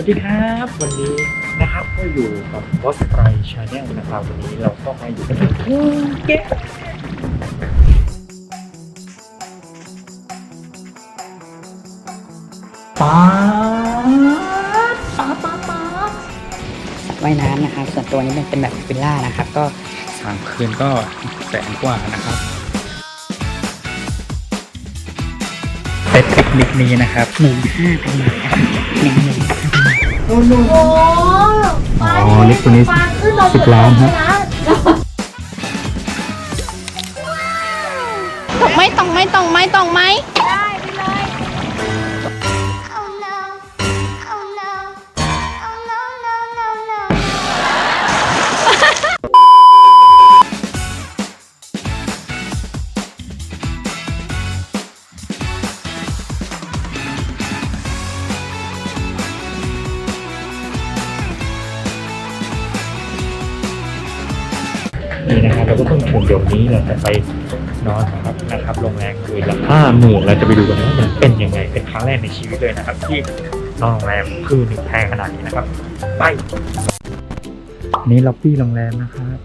วัสดีครับ วันนี้นะครับก็อยู่กับบอสไตรชาแนลนะครับวันนี้เราก็มาอยู่กันที่ภูเก็ตป๊าดป๊าดป๊าดป๊าดว่ายน้ำนะครับส่วนตัวนี้เป็นเป็นแบบวิลล่านะครับ ก็สามคืนก็แสนกว่านะครับเซตปิกนิกนี้นะครับหนึ่งห้าพันบาทครับหนึ่ง หมื่นโอ้โหอ๋อเล็กตัวนี้ปลาขึ้นเราสิบล้านฮะ ตกไหมตกไหมตกไหมตกไหม เราก็เพิ่งถึงเดี๋ยวนี้เราจะไปนอนนะครับนะครับโรงแรมคืนละห้าหมื่นเราจะไปดูกันว่ามันเป็นยังไงเป็นครั้งแรกในชีวิตเลยนะครับ ที่นอนโรงแรมคืนหนึ่งแพงขนาดนี้นะครับ ไป นี่ล็อบบี้โรงแรมนะครับ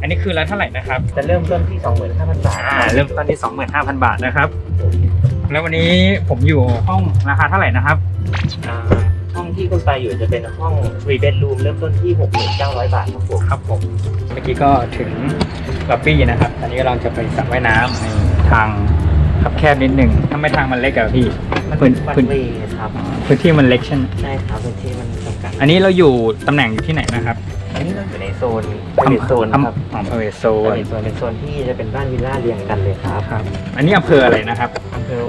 อันนี้คือละเท่าไหร่นะครับ จะเริ่มต้นที่ 25,000 บาท อ่าเริ่มต้นที่ 25,000 บาทนะครับ แล้ววันนี้ผมอยู่ห้องราคาเท่าไหร่นะครับอ่าห้อง ที่คุณไปอยู่จะเป็นห้อง3 bedroom เริ่มต้นที่ 6,900 บาทครับผมครับผม เมื่อกี้ก็ถึงล็อบบี้นะครับ ตอนนี้เราจะไปสระว่ายน้ำในทางคับแคบนิดหนึ่งทำไมทางมันเล็กอะพี่มันพื้เป็นนฟันพื้นเวย์ครับพื้นที่มันเล็กใช่ไหมใช่ครับพื้นที่มันจำกัดอันนี้เราอยู่ตำแหน่งอยู่ที่ไหนนะครับอันนี้เราอยู่ในโซนเป็นโซนครับอำเภอโซนเป็นโซนเป็นโซนที่จะเป็นบ้านวิลล่าเรียงกันเลยครับครับอันนี้อำเภออะไรนะครับอำเภอ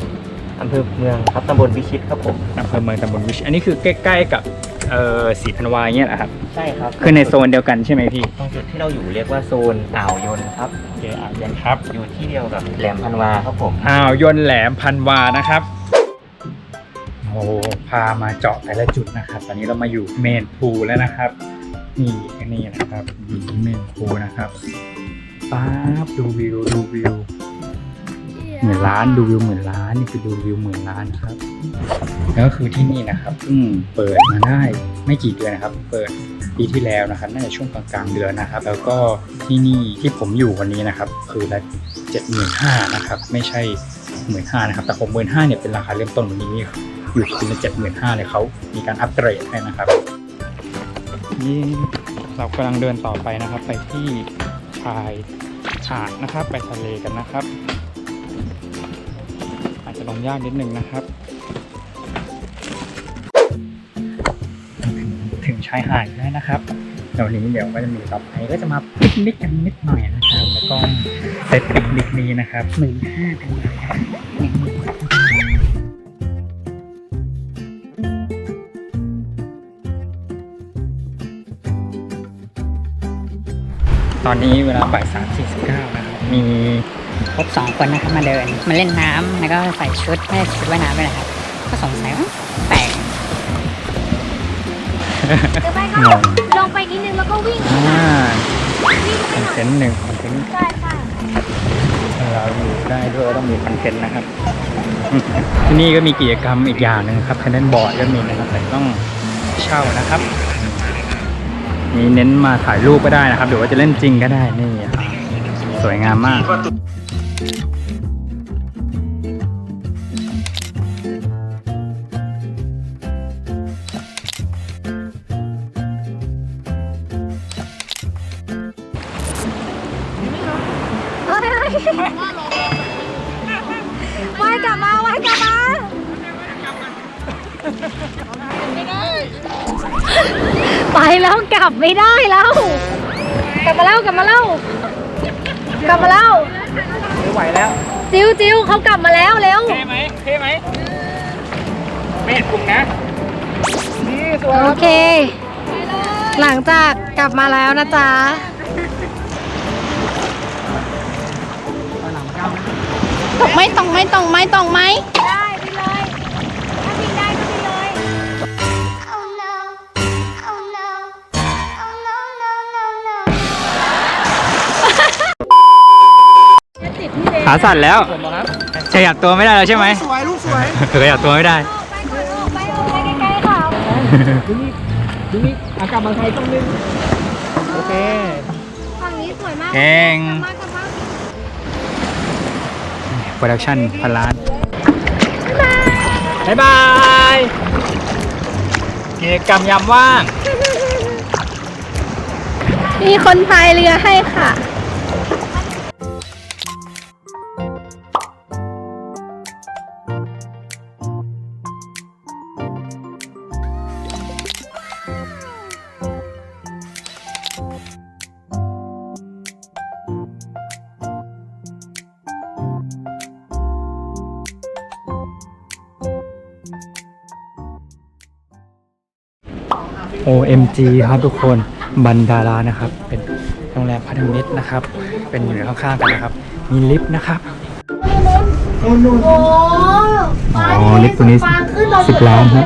อำเภอเมืองครับตำบลวิชิตครับผมอำเภอเมืองตำบลวิชอันนี้คือใกล้ ๆ กับเอ่อสีพันวาเงี้ยเหรอครับใช่ครับคือในโซนเดียวกันใช่ไหมพี่ตรงจุดที่เราอยู่เรียกว่าโซนอ่าวยนครับ โอเคอ่าวยนครับอยู่ที่เดียวกับแหลมพันวาครับผมอ่าวยนแหลมพันวานะครับโอ้พามาเจาะแต่ละจุดนะครับ ตอนนี้เรามาอยู่เมนพูลแล้วนะครับ นี่อันนี่นะครับอยู่ที่เมนพูลนะครับป๊าบดูวิวดูวิว หมื่นล้านดูวิวหมื่นล้านนี่คือดูวิวหมื่นล้านนะครับแล้วก็คือที่นี่นะครับเพิ่งเปิดมาได้ไม่กี่เดือนนะครับ เปิดปีที่แล้วนะครับน่าจะช่วงกลางๆเดือนนะครับ แล้วก็ที่นี่ที่ผมอยู่วันนี้นะครับ คือละเจ็ดหมื่นห้านะครับ ไม่ใช่หมื่นห้านะครับ แต่หกหมื่นห้าเนี่ยเป็นราคาเริ่มต้นวันนี้อยู่คืนละเจ็ดหมื่นห้าเลยเขามีการอัปเกรดให้นะครับนี่เรากำลังเดินต่อไปนะครับ ไปที่ชายหาดนะครับ ไปทะเลกันนะครับ องยากนิดนึงนะครับ ถึงชายหาดแล้วนะครับเดี๋ยววันนี้เดี๋ยวก็จะมีต่อไปก็จะมาปิกนิกกันนิดหน่อยนะครับ แล้วก็เซตปิกนิกนี้นะครับหมื่นห้าพันบาทครับหนึ่งหมื่นตอนนี้เวลาบ่ายสามสี่สิบเก้านะครับมี ครบสองคนนะครับมาเดินมาเล่นน้ำแล้วก็ใส่ชุดไม่ได้ชุดว่ายน้ำด้วยนะครับ ก็สงสัยว่าแปลกเดี๋ยวไปก็ลงไปนิดนึงแล้วก็วิ่งอ่าคอนเทนต์หนึ่งคอนเทนต์ใช่ค่ะเราอยู่ได้ด้วยต้องมีคอนเทนต์นะครับ ที่นี่ก็มีกิจกรรมอีกอย่างหนึ่งครับแคนนบอร์ดก็มีนะครับแต่ต้องเช่านะครับนี่เน้นมาถ่ายรูปก็ได้นะครับหรือว่าจะเล่นจริงก็ได้นี่ครับสวยงามมาก ไปแล้วกลับไม่ได้แล้ว กลับมาแล้วกลับมาแล้วกลับมาแล้วไม่ไหวแล้ว จิวจิวเขากลับมาแล้วเร็วเท่ไหมเท่ไหมไม่เห็นพุงนะนี่สวยโอเค หลังจากกลับมาแล้วนะจ๊ะตกไหมตกไหมตกไหมตกไหม ขาสั่นแล้วขยับตัวไม่ได้แล้วใช่ไหมสวยลูกสวยขยับตัวไม่ได้ไปก่อนลูกไปออกไปใกล้ๆค่ะดูนี่ดูนี่อากาศบางไทยต้องนึงโอเคฝั่งนี้สวยมากเก่งมากมากโปรดักชั่นพันล้านบ๊ายบายกิจกรรมยามว่าง มีคนพายเรือให้ค่ะ OMG ครับทุกคนบันดารานะครับ เป็นโรงแรมพันธมิตรนะครับ เป็นอยู่ข้างๆกันนะครับ มีลิฟต์นะครับโอ้อ๋อลิฟต์ตัวนี้สิบล้านครับ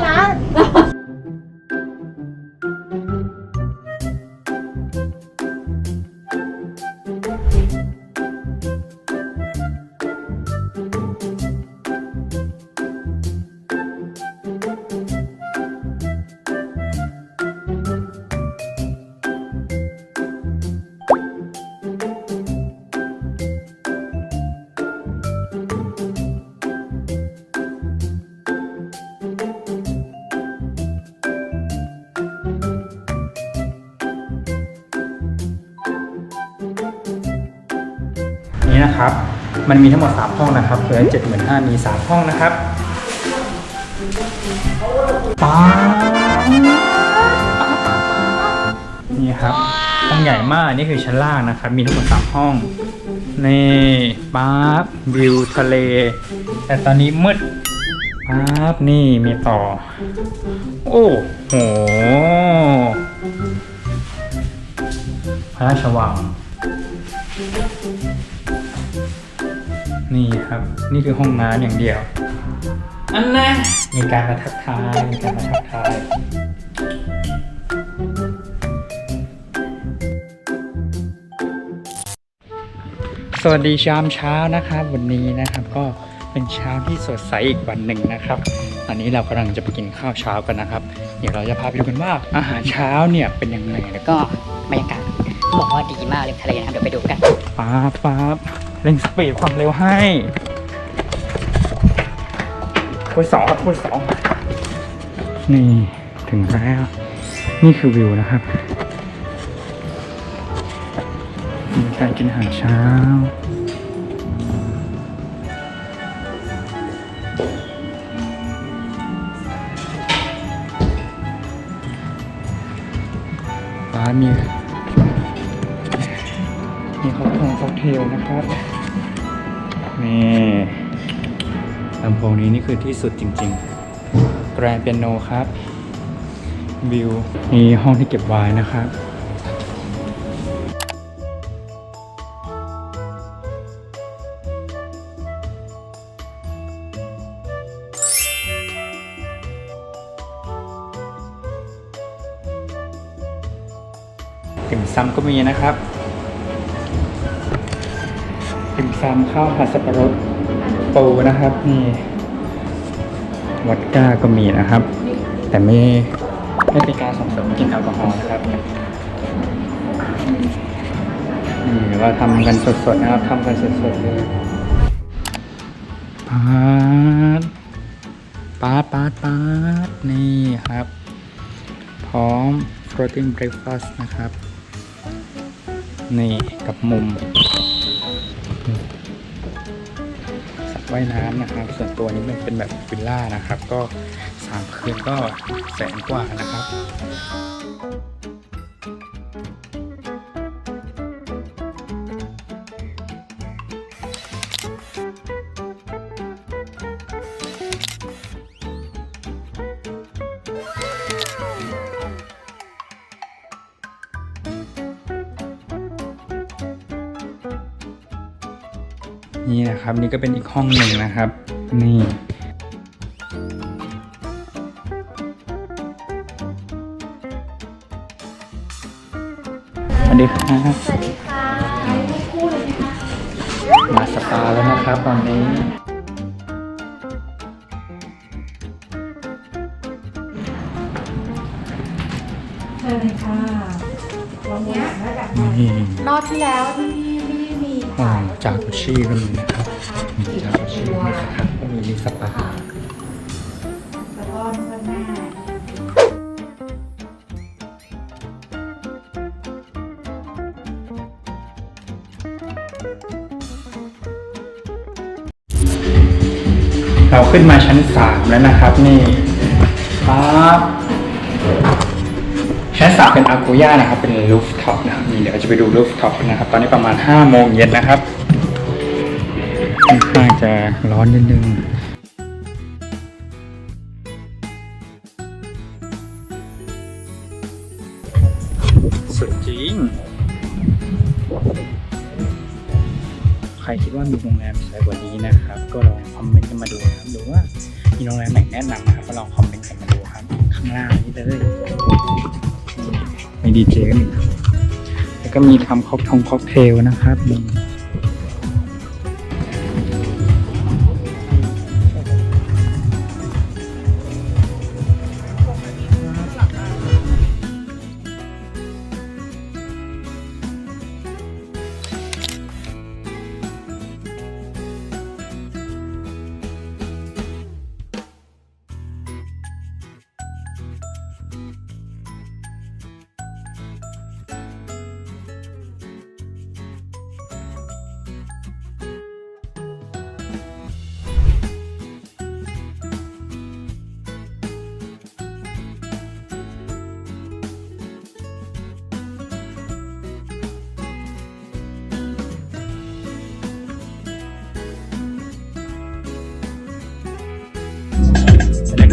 นะครับ มันมีทั้งหมด 3 ห้องนะครับเหลือเจ็ดหมื่นห้ามี 3 ห้องนะครับป๊านี่ครับ ห้องใหญ่มาก นี่คือชั้นล่างนะครับ มีทั้งหมด 3 ห้อง นี่ป๊าบวิวทะเล แต่ตอนนี้มืดป๊าบนี่มีต่อ โอ้โห พระราชวัง นี่ครับ นี่คือห้องน้ำอย่างเดียว อันนะมีการมาทักทาย มีการมาทักทายสวัสดีชามเช้านะครับ วันนี้นะครับก็เป็นเช้าที่สดใสอีกวันหนึ่งนะครับตอนนี้เรากำลังจะไปกินข้าวเช้ากันนะครับ เดี๋ยวเราจะพาไปดูกันว่า อาหารเช้าเนี่ยเป็นยังไงแล้วก็ก็บรรยากาศเขาบอกว่าดีมากริมทะเลนะครับเดี๋ยวไปดูกันป๊าบป๊าบ เร่งสปีดความเร็วให้คูณสองครับคูณสองนี่ถึงแล้ว นี่คือวิวนะครับมีการกินอาหารเช้าป้ามี มีค็อกทลค็อกเทลนะครับนี่ลำโพงนี้นี่คือที่สุดจริงๆ แกรนเปียโนครับ วิวมีห้องที่เก็บไวน์นะครับติ่มซำก็มีนะครับ ติ่มซำข้าวผัดสับปะรดปูนะครับนี่วอดก้าก็มีนะครับ แต่ไม่ไม่เป็นการส่งเสริมกินแอลกอฮอล์นะครับนี่เราทำกันสดๆนะครับทำกันสดๆเลยปาดปาดปาดปาดนี่ครับ พร้อม protein breakfast นะครับ นี่กับมุม ว่ายน้ำนะครับ ส่วนตัวนี้มันเป็นแบบวิลล่านะครับ ก็สามคืนก็แสนกว่านะครับ นี่นะครับ นี่ก็เป็นอีกห้องหนึ่งนะครับ นี่สวัสดีครับสวัสดีค่ะมาสปาแล้วนะครับตอนนี้สชิญเลยค่ะลองเนี้ยนี่รอบที่แล้วที่ พี่มีอ่าถ่ายจากุชิก็มีนะครับมีจากุชินะครับก็มีลิสปาแล้วก็นวดหน้าเราขึ้นมาชั้นสามแล้วนะครับ นี่ปั๊บ ชั้นสามเป็นอากูย่านะครับ เป็นรูฟท็อปนะครับนี่เดี๋ยวจะไปดูรูฟท็อปนะครับ ตอนนี้ประมาณห้าโมงเย็นนะครับค่อนข้างจะร้อนนิดนึงสุดจริง ใครคิดว่ามีโรงแรมสวยกว่านี้นะครับ ก็ลองคอมเมนต์กันมาดูนะครับ หรือว่ามีโรงแรมไหนแนะนำนะครับก็ลองคอมเมนต์กันมาดูครับ ข้างล่างนี้เลย ดีเจกันอยู่แล้วก็มีทำค็อกทงค็อกเทลนะครับ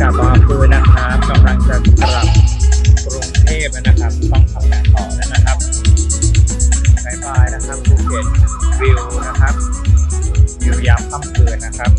นี่บรรยากาศตอนกลางคืนนะครับกำลังจะกลับกรุงเทพนะครับ ต้องทำงานต่อแล้วนะครับบายบายนะครับภูเก็ตวิวนะครับวิวยามค่ำคืนนะครับ